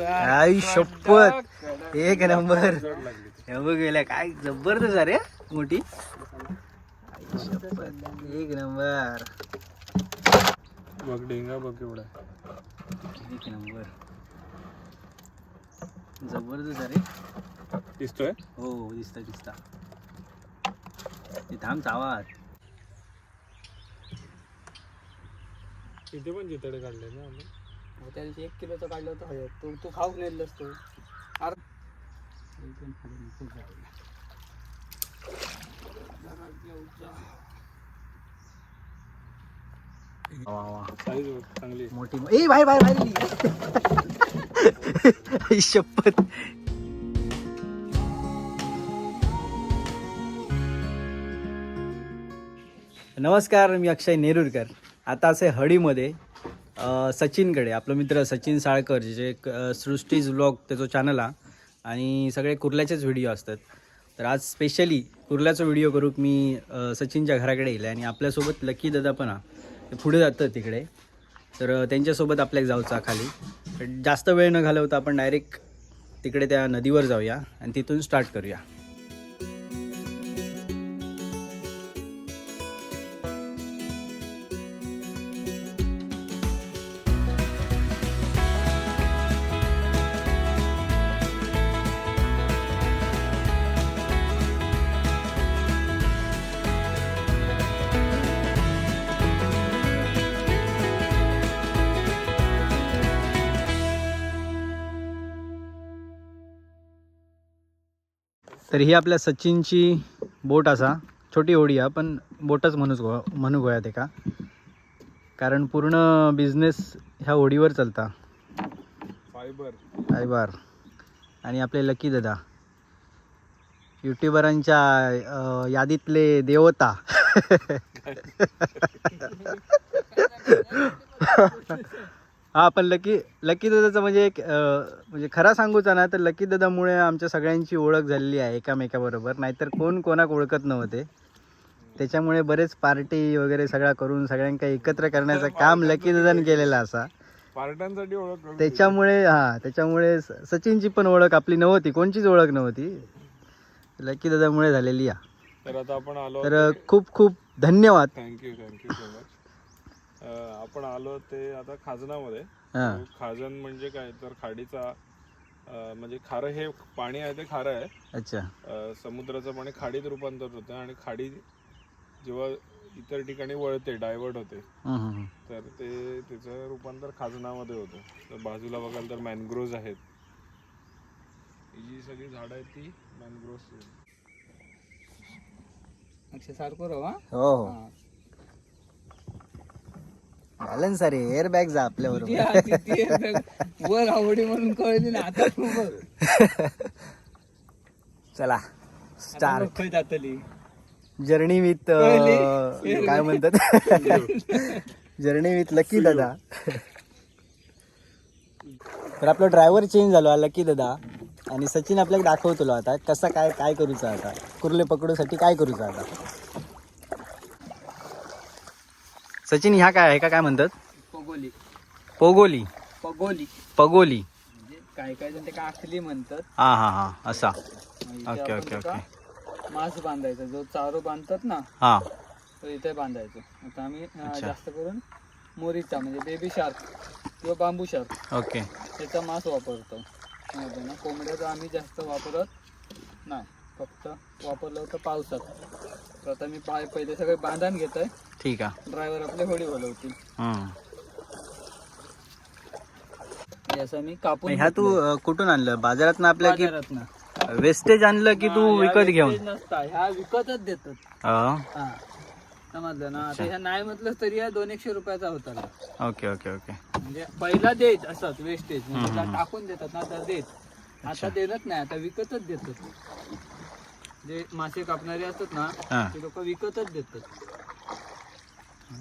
आई शपथ. एक नंबर. हे बघ गेल्या काय जबरदस्त अरे मोठी. एक नंबर. बघ डेंगा बघ एवढा एक नंबर. जबरदस्त अरे दिसतोय? हो दिसता दिसता थांब आवाज. इथे पण जितडे काढले ना त्या दिवशी एक किलोचं काढलं होतं. हळद तू तू खाऊन नेलंस तू. अरे. चांगली. मोठी ए बाहेर बाहेर आई शपथ. नमस्कार मी अक्षय नेरुरकर आता असे हडीमध्ये अ, सचिनकडे आपला मित्र सचिन साळकर जे क- सृष्टीज व्लॉग त्याचं चॅनल हा आणि सगळे कुर्ल्याचेच व्हिडिओ असतात. तर आज स्पेशली कुर्ल्याचा व्हिडिओ करूक मी सचिनच्या घराकडे येईल आणि आपल्यासोबत लकी दादा पण हा ते पुढे जातं तिकडे. तर त्यांच्यासोबत आपल्याला जाऊचा खाली. जास्त वेळ न घालवता आपण डायरेक्ट तिकडे त्या नदीवर जाऊया आणि तिथून स्टार्ट करूया. तर ही आपल्या सचिनची बोट असा. छोटी होडी हा पण बोटच म्हणूच गो म्हणू गोया ते का कारण पूर्ण बिझनेस ह्या होडीवर चालता. फायबर. काय बार आणि आपले लकी दादा. युट्यूबरांच्या यादीतले देवता. हा पण लकी लकी दादाचं म्हणजे एक अं, म्हणजे खरा सांगूचा ना तर लकी दादामुळे आमच्या सगळ्यांची ओळख झालेली आहे एकामेकाबरोबर. नाहीतर कोण कोणाक ओळखत नव्हते. त्याच्यामुळे बरेच पार्टी वगैरे सगळा करून सगळ्यांका एकत्र करण्याचं काम लकी दादाने केलेलं असा. पार्ट्यांसाठी ओळख करून. त्याच्यामुळे हा त्याच्यामुळे स- सचिनची पण ओळख आपली नव्हती. कोणचीच ओळख नव्हती. लकी दादामुळे झालेली या तर आता आपण आलो तर खूप खूप धन्यवाद. थँक्यू थँक्यू सो मच आपण आलो ते आता खाजनामध्ये. हा. खाजन म्हणजे काय? तर खाडीचा म्हणजे खारं हे पाणी आहे ते खारं आहे. अच्छा. समुद्राचं पाणी खाडीत रूपांतर होतं आणि खाडी जेव्हा इतर ठिकाणी वळते डायव्हर्ट होते. तर ते त्याचं रूपांतर खाजनामध्ये होतं. तर बाजूला बघाल तर मॅनग्रोव्ज आहेत. ही जी सगळी झाडं आहेत ती मॅनग्रोव्ज अक्षय सारखं राहा हो. घालन सर एअर बॅग जा आपल्या बरोबर वर आवडी म्हणून कळली ना आता तू बघ. चला स्टार खय जातली जर्नी विथ? काय म्हणतात? जर्नी विथ लकी दादा तर आपला ड्रायव्हर चेंज झालो लकी दादा आणि सचिन आपल्याला दाखवतो आता कसा काय काय करूचा आता? कुर्ले पकडूसाठी काय करूचा आता? सचिन ह्या काय आहे का काय म्हणतात? पगोली. पोगोली. पगोली. पगोली. म्हणजे काय काय जण ते का आखली म्हणतात. हा हा हा असा. इथे ओके, आपण ओके, ते का मांस बांधायचा. जो चारो बांधतात ना हा. तो इथे बांधायचो. आता आम्ही अं, अच्छा. जास्त करून मोरीचा म्हणजे बेबी शार्क किंवा बांबू शार्क ओके. त्याचा मांस वापरतो. ना कोंबड्याचा आम्ही जास्त वापरत नाही. फक्त वापरलं होतं पावसात. तर आता मी पाय पहिले सगळे बांधण घेत आहे ठीक आहे. ड्रायव्हर आपले होडी बोलवतील. असं मी कापून ह्या तू कुठून आणलं? बाजारात ना आपल्या की वेस्टेज आणलं की तू ह्या विकत घेऊन? ह्या विकतच देतात. हा. समजलं ना? आता ह्या नाही म्हटलं तरी या दोन एकशे रुपयाचा होता. Okay okay okay. म्हणजे पहिला देत असत वेस्टेज म्हणजे. टाकून देतात ना तर देत. आता देत नाही आता विकतच देतात. जे मासे कापणारे असतात ना हा. ते लोक विकतच देतात.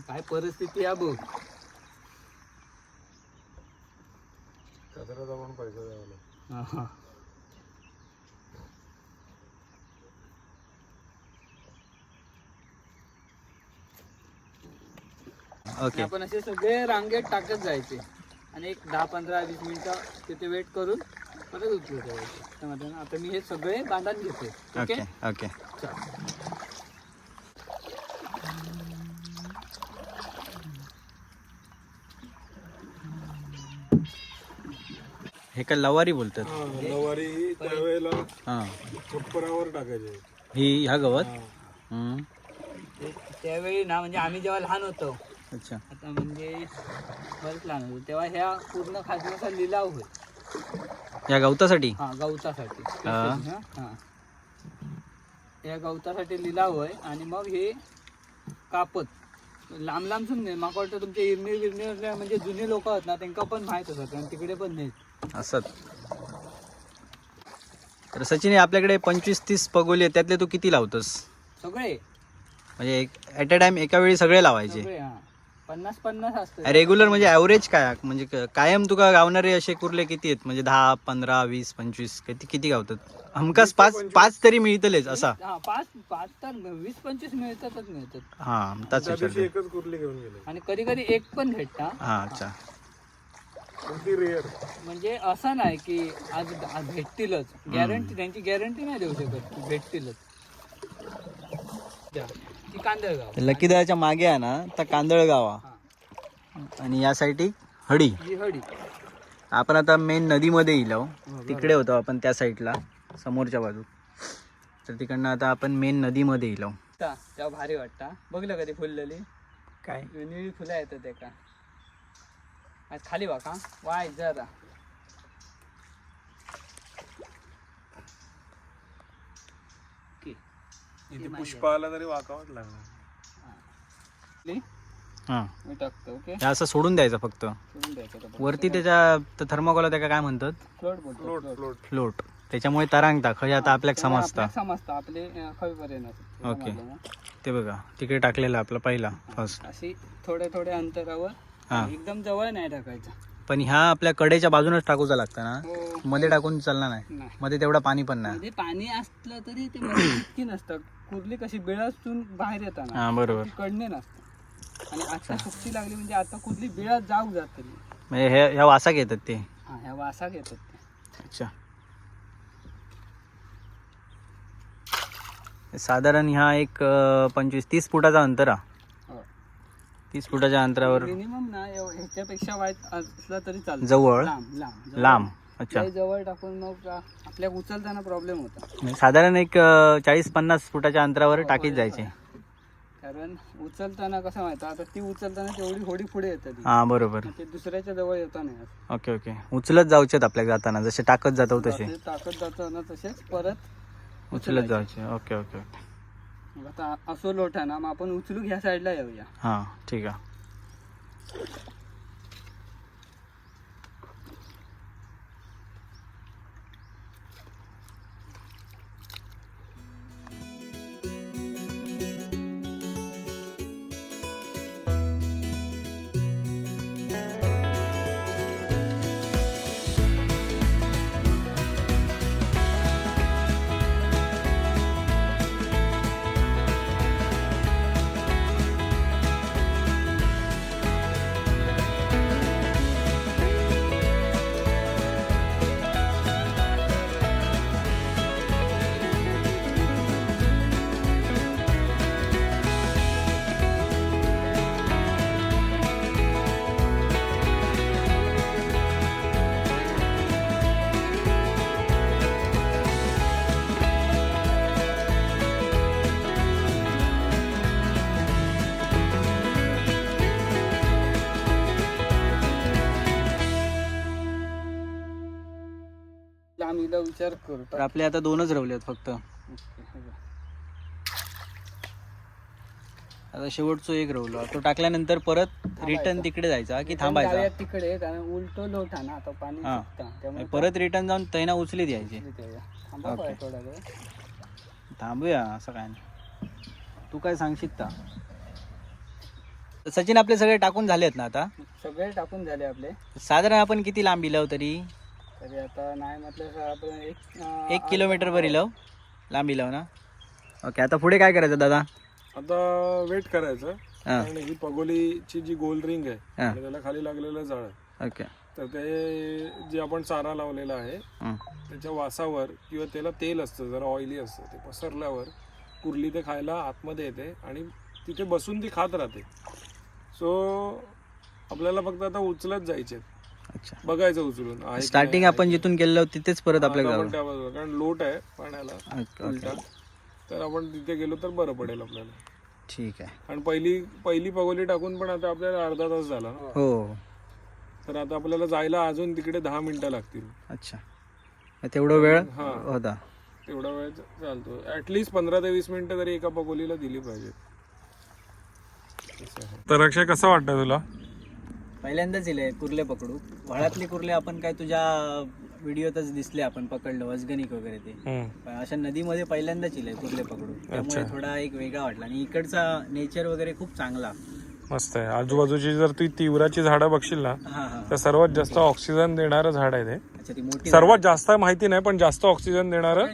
काय परिस्थिती आहे बघ. कचऱ्याचा पण पैसा द्यावा लागतो. हा, हा. ओके आपण असे सगळे रांगेत टाकत जायचे. आणि एक दहा पंधरा वीस मिनिटं तिथे वेट करून परत आता मी हे सगळे बांधून घेते. ओके? Okay okay. हे काय लवारी बोलतात? नऊवारी त्यावेळेला हां. छप्परावर टाकायचे. ही ह्या गवत? हम्म. त्यावेळी ना म्हणजे आम्ही जेव्हा लहान होतो अच्छा. आता म्हणजे बरेच लहान होतो तेव्हा ह्या पूर्ण खाजण्याचा लिलाव होईल या गवतासाठी? हा गवतासाठी. हा. हा. हा. या गवतासाठी लिलाव होय आणि मग हे कापत. लांब लांब सुन नाही माका वाटतं तुमच्या इरणी विरणी म्हणजे जुने लोक आहेत ना त्यांना पण माहीत असत आणि तिकडे पण नाही. असत. तर सचिन हे आपल्याकडे पंचवीस तीस पगोली आहेत त्यातले तू किती लावतोस? सगळे? म्हणजे एक ॲट अ टाइम एका वेळी सगळे लावायचे. सगळे हा. पन्नास पन्नास असते रेग्युलर म्हणजे ॲव्हरेज काय? म्हणजे क- कायम तुका गावणारे असे कुर्ले किती आहेत? म्हणजे दहा पंधरा वीस पंचवीस किती किती गावतात? हमखास पाच पाच तरी मिळतलेच असा. हा पाच पाच तर वीस पंचवीस मिळतातच मिळतात. हा त्याच त्या दिवशी विचारतो एकच कुर्ली घेऊन गेले. आणि कधी कधी एक पण भेटता हा. अच्छा. अगदी रेअर म्हणजे असं नाही की आज आज भेटतीलच. गॅरंटी त्यांची गॅरंटी नाही देऊ शकत. की भेटतीलच कांदळगाव. लकीदाच्या मागे आहे ना तर कांदळगावा. हा. आणि या साईडी हडी. ही हडी. आपण आता मेन नदीमध्ये येलो तिकडे होतो आपण त्या साईडला समोरच्या बाजू. तर तिकडनं आता आपण मेन नदीमध्ये येलो तेव्हा भारी वाटता बघलं कधी फुललेली? काय? निळी फुलं येतात ते का आज खाली बघा वाय जरा. इथे पुष्प आला तरी वाकावंच लागणार. हां. मी टाकतो ओके? हे असं सोडून द्यायचं फक्त. सोडून द्यायचं आता. वरती त्याच्या थर्मोकॉल त्याला काय म्हणतात? फ्लोट बोलतो फ्लोट फ्लोट. फ्लोट. फ्लोट. त्याच्यामुळे तरंगता खय आता समजता. आपल्याला समजतं आपले अं, ओके. ते बघा तिकडे टाकलेला आपला पहिला फर्स्ट अशी थोड्या थोड्या अंतरावर हा. एकदम जवळ नाही टाकायचं. पण ह्या आपल्या कडेच्या बाजूनच टाकूचा लागतं ना? हो. मध्ये टाकून चालणार नाही. नाही. मध्ये तेवढं पाणी पण नाही. मध्ये पाणी असलं तरी ते मध्ये इतकी नसतं. कुर्ली कशी बिळातून बाहेर येताना. हा बरोबर. ती कडणे नसतं. आणि आता सुट्टी लागली म्हणजे आता कुर्ली बिळात जाऊ जात म्हणजे हे ह्या वासाक येतात ते. हा ह्या वासाक येतात ते. अच्छा. साधारण ह्या एक पंचवीस तीस फुटाचा अंतर हा. हो. तीस फुटाच्या अंतरावर मिनिमम ना एव- ह्याच्यापेक्षा वाईट असला तरी चालतं. जवळ. लांब लांब जवळ. लांब. अच्छा. जवळ टाकून मग आपल्या उचलताना प्रॉब्लेम होता. म्हणजे साधारण एक चाळीस पन्नास फुटाच्या अंतरावर टाकीत जायचे. कारण उचलताना कसं माहिती आता ती उचलताना तेवढी होडी पुढे येतात. हा बरोबर. ते दुसऱ्याच्या जवळ येता नाही असं. Okay okay. उचलत जाऊचेत आपल्या जाताना जसे टाकत जातो तसे. ते टाकत जाताना तसेच परत उचलत जायचे ओके ओके ओके. मग आता असो लोटा ना मग आपण उचलू ह्या साईडला येऊया. हां ठीक आहे. एकदा विचार करू. तर आपले आता दोनच रवले आहेत फक्त. आता शेवटचं एक रवलो. तो टाकल्यानंतर परत रिटर्न तिकडे जायचा की थांबायचा? तिकडे कारण उलटो लोटा ना आता पाणी हा. त्यामुळे परत रिटर्न जाऊन तैना उचली द्यायची इथे येऊया. थांबा ओके. पाय थोडा वेळ. थांबूया असं काय नाही. तू काय सांगशील का सचिन आपले सगळे टाकून झालेत ना आता? सगळे टाकून झाले आपले. साधारण आपण किती लांब इलाव तरी? तरी आता नाही म्हटलं आपण एक अं, एक किलोमीटर वर इलाव लांब इलाव ना. ओके आता पुढे काय करायचं दादा? आता वेट करायचं. हां. आणि ही पगोलीची जी गोल रिंग आहे हां. आणि त्याला खाली लागलेलं जाळ आहे. ओके तर ते जे आपण चारा लावलेला आहे हं. त्याच्या वासावर किंवा त्याला तेल असतं जरा ऑइली असतं ते पसरल्यावर कुर्ली ते खायला आतमध्ये येते आणि तिथे बसून ती खात राहते. सो आपल्याला फक्त आता उचलत जायचे अच्छा. बघायचं उचलून. आहे की स्टार्टिंग नाही, आपण जिथून गेलो तिथेच परत. आपल्याला आता जावं. आपण त्या बाजूला कारण लोट आहे पाण्याला उलटा. तर आपण तिथे गेलो तर बरं पडेल आपल्याला. ठीक आहे. आणि पहिली पहिली पगोली टाकून पण आता आपल्याला अर्धा तास झाला ना. हो. तर आता आपल्याला जायला अजून तिकडे दहा मिनिटं लागतील. अच्छा. मग तेवढा वेळ हा. होता. तेवढा वेळ चालतो. ऍटलीस्ट पंधरा ते वीस मिनिटं तरी एका पगोलीला दिली पाहिजे तर अक्षय कसं वाटतं तुला? पहिल्यांदाच इले कुर्ले पकडू. व्हळातले कुर्ले आपण काय तुझ्या व्हिडिओतच दिसले आपण पकडलं वजगनिक वगैरे ते. पण अशा नदीमध्ये पहिल्यांदाच इले कुर्ले पकडू. त्यामुळे थोडा एक वेगळा वाटला. आणि इकडचा नेचर वगैरे खूप चांगला. मस्त आहे. आजूबाजूची जर तू तीव्राची झाडं बघशील ना तर सर्वात जास्त ऑक्सिजन देणारं झाड आहे ते. सर्वात जास्त माहिती नाही पण जास्त ऑक्सिजन देणारं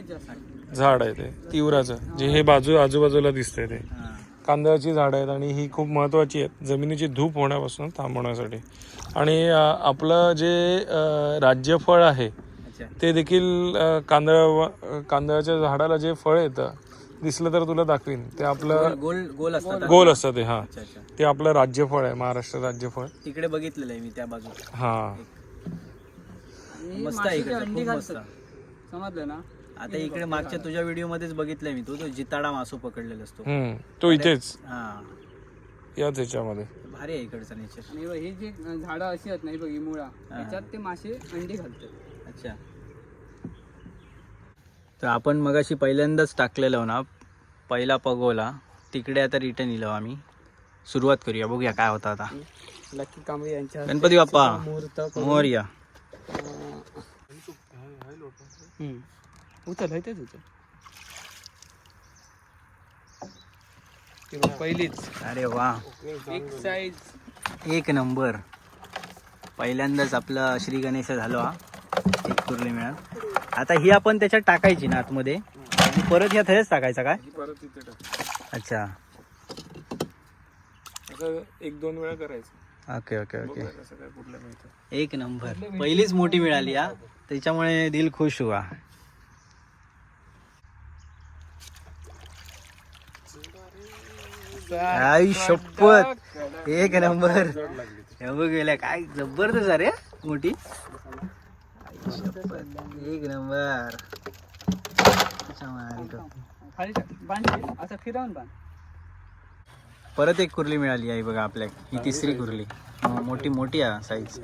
झाड आहे ते तीव्राचं. जे हे बाजू आजूबाजूला दिसतंय ते. कांद्याची झाडं आहेत आणि ही खूप महत्वाची आहेत. जमिनीची धूप होण्यापासून थांबवण्यासाठी. आणि आपलं जे राज्यफळ आहे ते देखील कांदळ कांदळाच्या झाडाला जे फळ येतं दिसलं तर तुला दाखवीन. ते आपलं गोल गोल असतात ना? गोल असतं ते हा. ते आपलं राज्यफळ आहे महाराष्ट्र राज्यफळ. तिकडे बघितलेलं आहे मी त्या बाजूला. हा. मस्त आहे इकडे खूप मस्त. समजलं ना? आता इकडे मागच्या तुझ्या व्हिडिओ मध्येच बघितलंय मी. तो तो जिताडा मासो पकडलेला असतो. हम्म तो इथेच? हा. याच ह्याच्यामध्ये भारी आहे इकडचं नेचर आणि ही जी झाडं अशी आहेत नाही बघ ही मुळा. त्याच्यात ते मासे अंडी घालतात. अच्छा. तर आपण मगाशी पहिल्यांदाच टाकलेलं ना पहिला पगोला तिकडे आता रिटर्न येलो आम्ही. सुरुवात करूया बघूया काय होता आता. लकी कांबळे यांच्या गणपती बाप्पा मोरया. उचल आहे तेच उचल. ती बघ, पहिलीच. अरे वा. एक साईज एक नंबर. पहिल्यांदाच आपलं श्री गणेश झालो हा. एक कुर्ली मिळाल. आता ही आपण त्याच्यात टाकायची ना आतमध्ये? आणि परत ह्या थेच टाकायचा काय परत इथे टाक. अच्छा. असं एक दोन वेळा करायचं. Okay okay okay. बघूया कसं काय कुठल्या मिळतं. एक नंबर. पहिलीच मोठी मिळाली हा. त्याच्यामुळे दिल खुश हुआ. आई शपथ. एक नंबर. हे बघ गेल्या काय जबरदस्त अरे मोठी. आई शपथ. एक नंबर. असं फिरवून बांध. परत एक कुर्ली मिळाली आहे बघा आपल्या. ही तिसरी कुर्ली. हो, मोठी मोठी आहे साईज.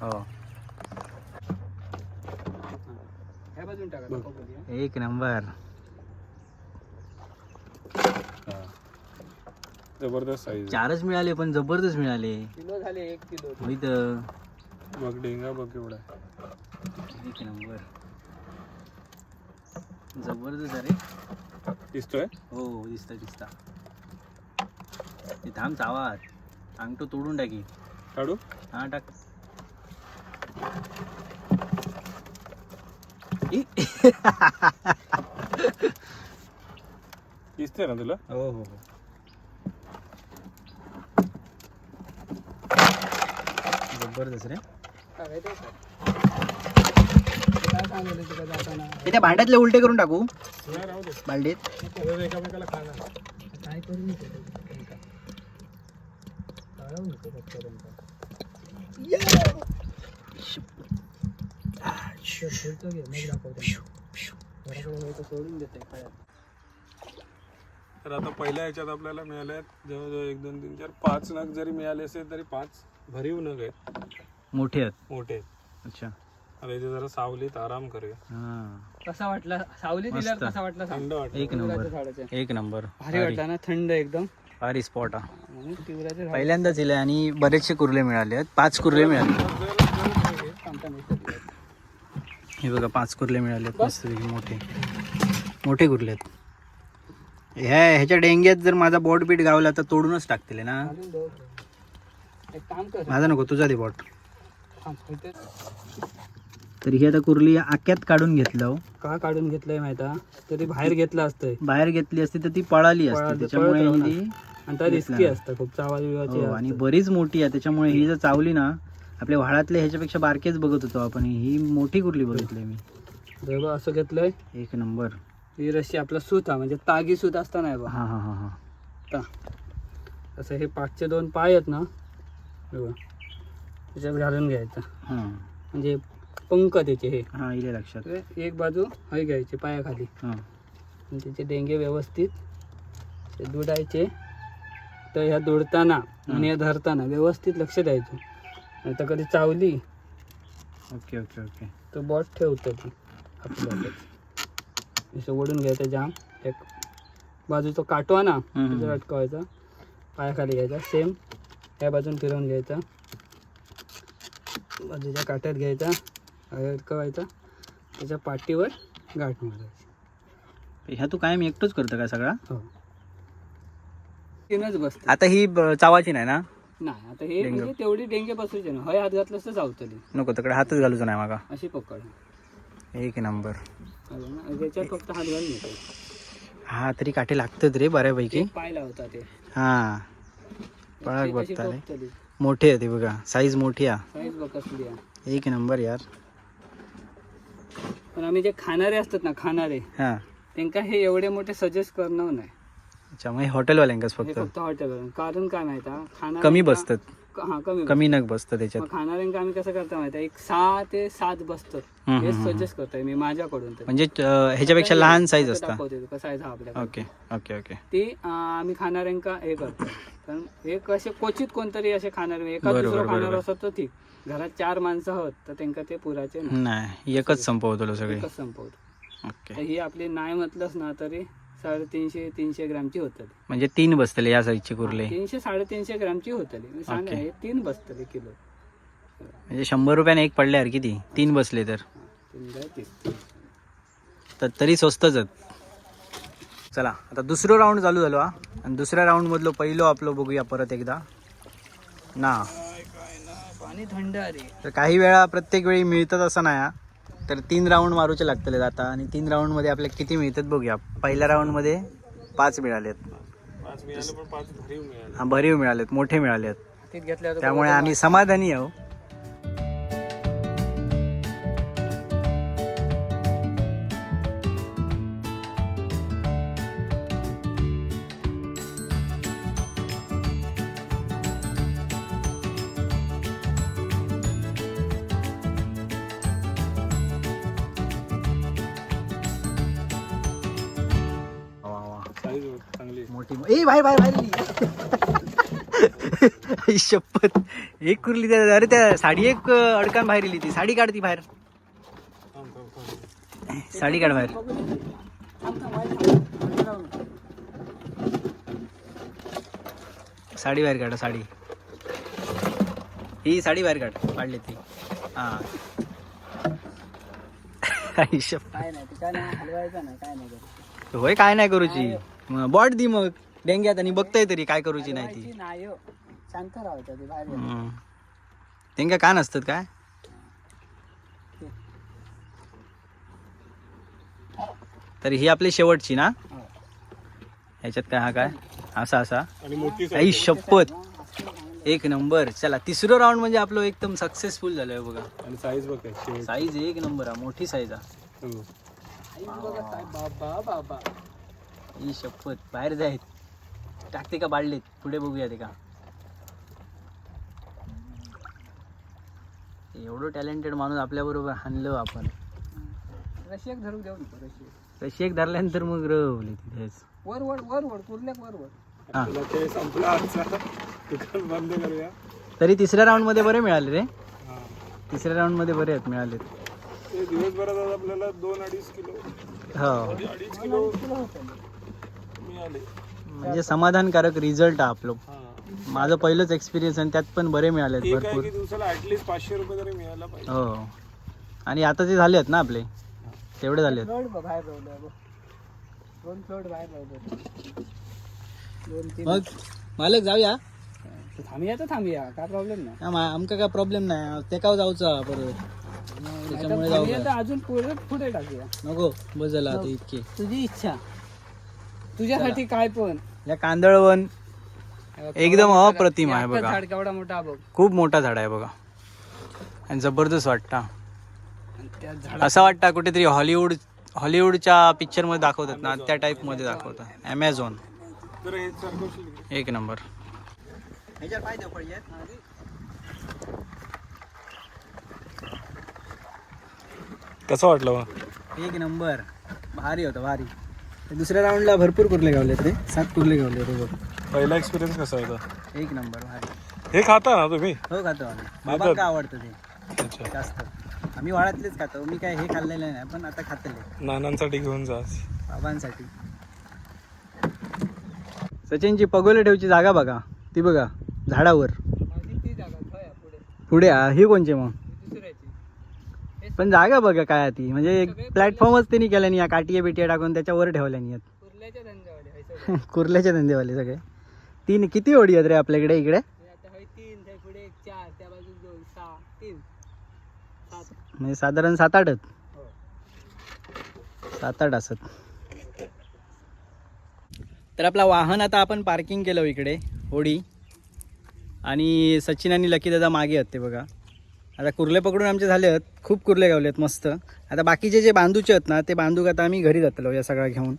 हो. एक नंबर. जबरदस्त साईज चारच मिळाले पण जबरदस्त मिळाले. किलो झाले एक किलो. होई तर बघ डेंगा बघ एवढा. एक नंबर. जबरदस्त अरे दिसतोय? हो दिसता दिसता ते थांब चावात अंगठो तोडून टाकी. काढू? हा टाक. दिसतंय ना तुला? हो हो हो. जबरदस्त रे. ते त्या भांड्यातले उलटे करून टाकू. नाही, राहू दे बालडीत परत एकामेकाला खाणार काय करू नको काढू नको फक्त सोडून देते तर आता पहिल्या ह्याच्यात आपल्याला मिळाले आहेत जवळजवळ एक दोन तीन चार पाच नग जरी मिळाले असेल तरी पाच. भरीव नग आहेत. मोठे आहेत? मोठे आहेत. अच्छा. आता इथे जरा सावलीत आराम करूया. हा. कसा वाटला? सावली दिल्यावर मस्त. कसा वाटला सांग? थंड वाटत एक नंबर. झाडाच्या. एक नंबर. भारी वाटला ना? थंड एकदम. भारी स्पॉट हा. म्हणून तिवराचे झाड पहिल्यांदाच इले आणि बरेचसे कुर्ले मिळाले आहेत. पाच कुर्ले मिळाले. हे बघा पाच कुर्ले मिळाले आहेत. मस्त मोठे. मोठे कुर्ले आहेत. ह्या ह्याच्या डेंग्यात जर माझा बॉट बीट गावला तर तोडूनच टाकतील ना. एक काम कर. माझा नको तुझा दे बॉट. थांब, इथे तर ही आता कुर्ली आक्यात काढून घेतलं हो. का काढून घेतलंय माहिती तरी बाहेर घेतलं असतंय. बाहेर घेतली असती तर ती पळाली असती पळाली, त्याच्यामुळे पळत ही आणि त्या रिस्की असतं खूप चावा बिवाची हो, आणि बरीच मोठी आहे त्याच्यामुळे ही जर चावली ना आपल्या व्हाळातले ह्याच्यापेक्षा बारकेच बघत होतो आपण ही मोठी कुर्ली बघितली मी. असं घेतलंय? एक नंबर. ही रशी आपला सूत हा म्हणजे तागी सूत असता नाही बा. हा हा हा हा. आता असं हे पाचचे दोन पाय आहेत ना बघ. त्याच्यात घालून घ्यायचं. हा. म्हणजे पंख त्याचे हे. हा इले लक्षात. एक बाजू हय घ्यायची पायाखाली. हा. त्याचे डेंगे व्यवस्थित ते दुडायचे. तर ह्या दुडताना आणि ह्या धरताना व्यवस्थित लक्ष द्यायचं. तर कधी चावली ओके ओके ओके. तर बॉट ठेवतं ती आपल्याला असं ओढून घ्यायचं जाम. एक बाजूचा काटवा ना. त्याच्यावर अटकवायचा. पायाखाली घ्यायचा सेम ह्या बाजून फिरवून घ्यायचा. बाजूच्या काट्यात घ्यायचा. अटकवायचा त्याच्या पाठीवर गाठ मारायची. ह्या तू कायम एकटोच करतो का सगळा? हो. तीनच बसते आता ही चावाची नाही ना? नाही आता हे. म्हणजे तेवढी डेंगे बसूचे ना हय हात घातलंस तर चावतली नको तिकडे हातच घालूचा नाही मागा. अशी पकड एक नंबर? त्याच्यात फक्त हात घालून येतो. हा तरी काठी लागतात रे बऱ्यापैकी. पाय लावतात ते. हा. पळाक बघता. मोठी आहे ती बघा. साईज मोठी आहे. एक नंबर यार. पण आम्ही जे खाणारे असतात ना खाणारे हा. त्यांना हे एवढे मोठे सजेस्ट करणं नाही. अच्छा मग हॉटेलवाल्यांकाच फक्त. फक्त हॉटेल कारण काय माहिती कमी बसतात. हा कमी कमी नग बसतं त्याच्यात. मग खाणाऱ्यांका आम्ही कसं करतो माहिती आहे? एक सहा ते सात हम्म, हे हम्म, सजेस्ट करतोय मी माझ्याकडून तरी. म्हणजे अं, ह्याच्यापेक्षा लहान साईज आता असता. दाखवते तुका साईज हा आपल्याकडे. Okay okay okay. ती अं, आम्ही खाणाऱ्यांका हे करतो कारण हे कसे क्वचित कोणतरी असे खाणारे एका बरोबर, दुसरं खाणार बरोबर. असत तर ठीक. घरात चार माणसं आहोत तर त्यांना ते पुराचे नाही. नाही एकच संपवतो सगळे. एकच संपवतो. तर ही आपली नाही म्हटलंच ना तरी साडेतीनशे तीनशे ग्रॅमची होतली. म्हणजे तीन बसतले या साईजचे कुर्ले? तीनशे साडेतीनशे ग्रॅमची होतली. सांगा. हे तीन बसतले किलो. म्हणजे शंभर रुपयाने एक पडले यार किती? तीन बसले तर. तर तरी स्वस्तच चला आता दुसरं राऊंड चालू झालो हा. आणि दुसऱ्या राऊंड मधलो पहिलो आपलो बघूया परत एकदा. ना. पाणी थंड अरे तर काही वेळा प्रत्येक वेळी मिळतात असं नाही. तर तीन राऊंड मारूचे लागतले आता आणि तीन राऊंडमध्ये आपल्याला किती मिळतात बघूया. पहिल्या राऊंडमध्ये पाच मिळालेत. पाच मिळाले पण पाच भरीव मिळाले. हा भरीव मिळालेत मोठे मिळालेत. त्यामुळे आम्ही समाधानी आहो बाहेर बाहेर बाहेर शपथ. एक कुर्ली त्या अरे त्या साडी एक अडकान बाहेर इली ती साडी काढ ती बाहेर. साडी काढ बाहेर. साडी बाहेर काढ साडी. ही साडी बाहेर काढ. काढली ती. हा. काय नाही. होय काय नाही करूची. बॉट दी मग. डेंग्यात आणि बघताय तरी काय करूची नाही ती. नाही हो. शांत राहायचं ते बाहेर हम्म. त्यांका का नसतात काय? तर ही आपली शेवटची ना? हो. ह्याच्यात काय हा काय? असा असा. आणि मोठी आई साईज. शपथ. एक नंबर. चला तिसरं राऊंड म्हणजे आपलं एकदम सक्सेसफुल झालंय बघा. आणि साईज बघ साईज एक नंबर हा मोठी साईज हा. हो. आई बघा काय बाबा बाबा. ही शपथ. बाहेर जाईल टाकते का बाळलीत. पुढे बघूया ते का. एवढं टॅलेंटेड माणूस आपल्या बरोबर हाणलं आपण. रशी एक धरू देऊ नको रशी तशी एक धरल्यानंतर मग रवली तिथेच. वर वर वर वर कुर्ल्याक वर वर. हा. आपला खेळ संपला आजचा दुकान बंद करूया. तरी तिसऱ्या राऊंडमध्ये बरे मिळाले रे. हा. तिसऱ्या राऊंडमध्ये बरे आहेत मिळाले ते दिवसभरात आज आपल्याला दोन अडीच किलो. हो. अडीच किलो मिळाले. म्हणजे समाधानकारक रिझल्ट हा आपलं. हा. माझं पहिलंच एक्सपिरियन्स आणि त्यात पण बरे एक आहे भरपूर. की दिवसाला पाचशे रुपये तरी मिळायला पाहिजे. हो. आणि आता ते झाले आहेत ना आपले तेवढे झाले आहेत फ्लोट बाहेर राहिलं बघ दोन फ्लोट बाहेर राहिलं दोन तीन. मग मालक जाऊया? तू थांबूया तर थांबूया. काय प्रॉब्लेम नाही. आम- आमका काय प्रॉब्लेम नाही. तेकाव जाऊचा परत. त्याच्यामुळे जाऊ थांबूया तर अजून पुढे पुढे टाकूया. नको बस झालं आता इतके. तुझी इच्छा. तुझ्यासाठी काय पण. या कांदळवन. एकदम अप्रतिम आहे बघा. झाड केवढा मोठा बघ. खूप मोठा झाड आहे बघा. आणि जबरदस्त वाटता. आणि त्या झाडा असं वाटतं कुठेतरी हॉलिवूड हॉलिवूडच्या पिक्चरमध्ये दाखवतात ना त्या टाईपमध्ये दाखवतात. ॲमेझॉन तर हे सरकवशील एक नंबर. कसं वाटलं एक नंबर. भारी होतं भारी. दुसऱ्या राऊंडला भरपूर कुर्ले गावले ते सात कुर्ले गावले होते बघ. पहिला एक्सपिरियन्स कसा होता? एक नंबर भारी. हे खाता ना तुम्ही? हो खातो आम्ही. बाबांका आवडतं ते. अच्छा. जास्त. आम्ही वाळातलेच खातो. मी काय हे खाल्लेलं नाही पण आता खातले. नानांसाठी घेऊन जा. बाबांसाठी. सचिनची पगोले ठेवची जागा बघा. ती बघा झाडावर. माझी ती जागा होय पुढे. पुढे हा, ही कोणची मग? पण जागा बघा काय ती. म्हणजे एक प्लॅटफॉर्मच त्यांनी केल्या नाही या काटिया बिटिया टाकून त्याच्यावर ठेवल्या नाही कुर्ल्याच्या धंदेवाले सगळे. तीन किती ओढी आहेत रे आपल्याकडे इकडे? म्हणजे साधारण सात आठच हो. सात आठ असत. तर आपला वाहन आता आपण पार्किंग केलं इकडे होडी आणि सचिन आणि लकी दादा मागे आहेत ते बघा. आता कुर्ले पकडून आमचे झाले आहेत. खूप कुर्ले गावले आहेत मस्त. आता बाकीचे जे बांधूचे आहेत ना ते बांधूक आता आम्ही घरी जातलो या सगळ्या घेऊन.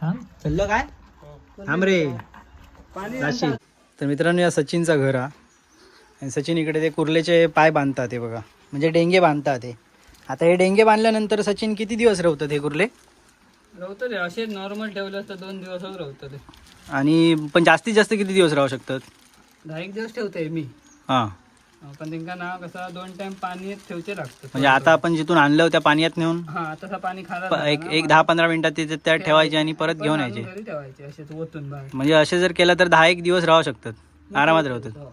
थांब. चाललं काय? थांब रे. नाशिक तर मित्रांनो या सचिनचा घर हा. आणि सचिन इकडे ते कुर्लेचे पाय बांधतात ते बघा. म्हणजे डेंगे बांधतात ते आता हे डेंगे बांधल्यानंतर सचिन किती दिवस रवतात हे कुर्ले? रवतं रे असे नॉर्मल ठेवलं असतं दोन दिवसावर रवतं ते आणि पण जास्तीत जास्त किती दिवस राहू शकतात? दहा एक दिवस ठेवतोय मी. हां. पण त्यांना ना कसं दोन टाइम पाणी ठेवचे लागतं. म्हणजे आता आपण जिथून आणलं त्या पाण्यात नेऊन हा तसं पाणी एक एक दहा पंधरा मिनिटात तिथे त्यात ठेवायचे आणि परत घेऊन यायचे. घरी ठेवायचे असे ओतून बाहेर. म्हणजे असे जर केलं तर दहा एक दिवस राहू शकतात. आरामात राहतात हो.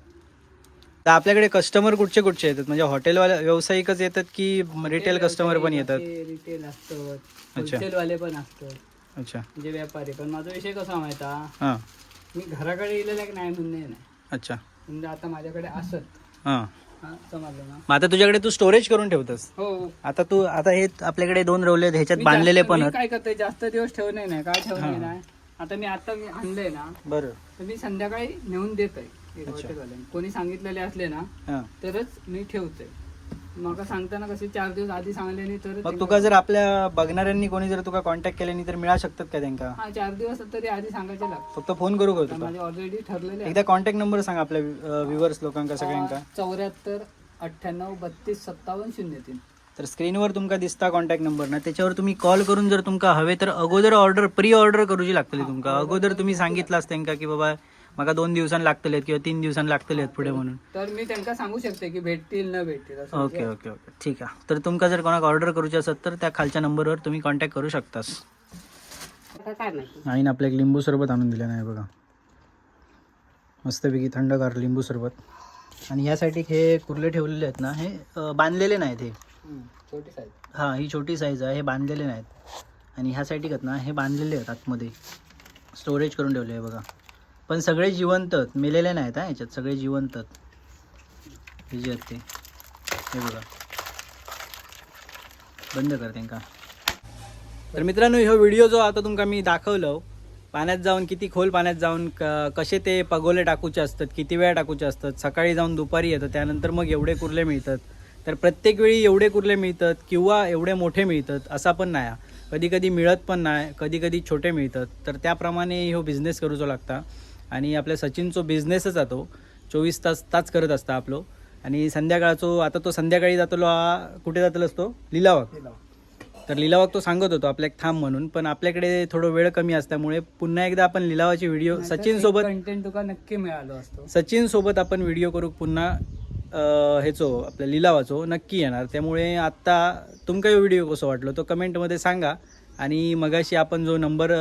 तर आपल्याकडे कस्टमर कुठचे कुठचे येतात? म्हणजे हॉटेलवाले व्यावसायिकच येतात की रिटेल कस्टमर पण येतात? रिटेल असतात अच्छा. होलसेल वाले पण असतात. अच्छा. म्हणजे व्यापारी. पण माझा विषय कसा माहिती हा? हां. मी घराकडे नाही म्हणणे नाही. अच्छा. म्हणजे आता माझ्याकडे असत. हां. हा समजलं ना. मग आता तुझ्याकडे तू स्टोरेज करून ठेवतोस. हो आता तू आता हे आपल्याकडे दोन रवले आहेत, ह्याच्यात मी बांधलेले जास्त- पण मी आहेत. काय करतोय जास्त दिवस ठेवणे नाही काय ठेवणे नाही. आता मी आता मी आणलंय ना बरं. तर मी संध्याकाळी नेऊन देत आहे कोणी सांगितलेले असले ना हां. तरच मी ठेवतोय. मग सांगताना कसे चार दिवस आधी सांगले तर मग तुका जर आपल्या बघणाऱ्यांनी कोणी जर तुका कॉन्टॅक्ट केल्यानी तर मिळा शकतात का त्यांका? हा चार दिवस तरी आधी सांगायचे लागतात फक्त फोन करू का तुका? माझे ऑलरेडी ठरलेले एकदा कॉन्टॅक्ट नंबर सांग आपल्या व्ह्युअर्स लोकांका सगळ्यांका. चौऱ्याहत्तर अठ्ठ्याण्णव बत्तीस सत्तावन्न शून्य तीन. तर स्क्रीनवर तुमका दिसता कॉन्टॅक्ट नंबर ना. त्याच्यावर तुम्ही कॉल करून जर तुमका हवे तर अगोदर ऑर्डर प्री ऑर्डर करूची लागतली तुमका. अगोदर तुम्ही सांगितलास त्यांका की बाबा मला दोन दिवसांनी लागतले किंवा तीन दिवसांनी लागतले पुढे म्हणून. तर मी त्यांना सांगू शकते की भेटतील न भेटतील असं ओके ओके ओके. ठीक आहे. तर तुमका जर कोणाक ऑर्डर करूची असेल तर त्या खालच्या नंबरवर तुम्ही कॉन्टॅक्ट करू शकतास. आईने आपल्या एक लिंबू सरबत आणून दिलं नाही बघा. मस्तपैकी थंडगार लिंबू सरबत. आणि यासाठी हे कुर्ले ठेवलेले आहेत ना हे बांधलेले नाहीत हे. छोटी साईज हां ही छोटी साईज आहे हे बांधलेले नाहीत. आणि ह्या साईड आहेत ना हे बांधलेले आहेत आतमध्ये. स्टोरेज करून ठेवले आहे बघा. पण सगळे जिवंत आहेत मेलेले नाहीत हा ह्याच्यात सगळे जिवंत आहेत हे जे आहेत ते. हे बघा. बंद कर त्यांका तर मित्रांनो ह्यो व्हिडिओ जो आता तुमका मी दाखवलो पाण्यात जाऊन किती खोल पाण्यात जाऊन क कसे ते पगोले टाकूचे असतात किती वेळा टाकूचे असतात सकाळी जाऊन दुपारी येतात त्यानंतर मग एवढे कुर्ले मिळतात. तर प्रत्येक वेळी एवढे कुर्ले मिळतात किंवा एवढे मोठे मिळतात असा पण नाही कधी कधी मिळत पण नाही कधी कधी छोटे मिळतात. तर त्याप्रमाणे ह्यो बिझनेस करूचो लागता. आणि आपल्या सचिनचो बिझनेसच जातो चोवीस तास ताच करत असता आपलो. आणि संध्याकाळचो आता तो संध्याकाळी जातलो हा कुठे जातलो असतो? लिलावाक. तर लिलावाक तो सांगत होतो आपल्या एक थांब म्हणून. पण आपल्याकडे थोडं वेळ कमी असल्यामुळे पुन्हा एकदा आपण लिलावाची व्हिडिओ सचिन सोबत कंटेंट तुका नक्की मिळालो असतो. सचिन सोबत आपण व्हिडिओ करू पुन्हा हेचो आपल्या लिलावाचो नक्की येणार. त्यामुळे आत्ता तुमका व्हिडिओ कसो वाटलो तो कमेंटमध्ये सांगा. आणि मगाशी आपण जो नंबर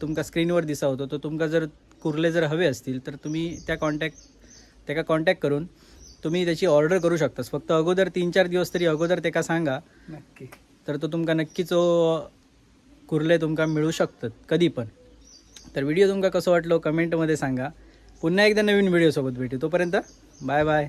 तुमका स्क्रीनवर दिसा होतो तो तुमका जर कुर्ले जर हवे असतील तर तुम्ही त्या कॉन्टॅक्ट त्याका कॉन्टॅक्ट करून तुम्ही त्याची ऑर्डर करू शकतास. फक्त अगोदर तीन चार दिवस तरी अगोदर त्याका सांगा. नक्की. तर तो तुमका नक्कीच कुर्ले तुमका मिळू शकतात कधी पण. तर व्हिडिओ तुमका कसं वाटलो कमेंटमध्ये सांगा. पुन्हा एकदा नवीन व्हिडिओसोबत भेटू. तोपर्यंत बाय बाय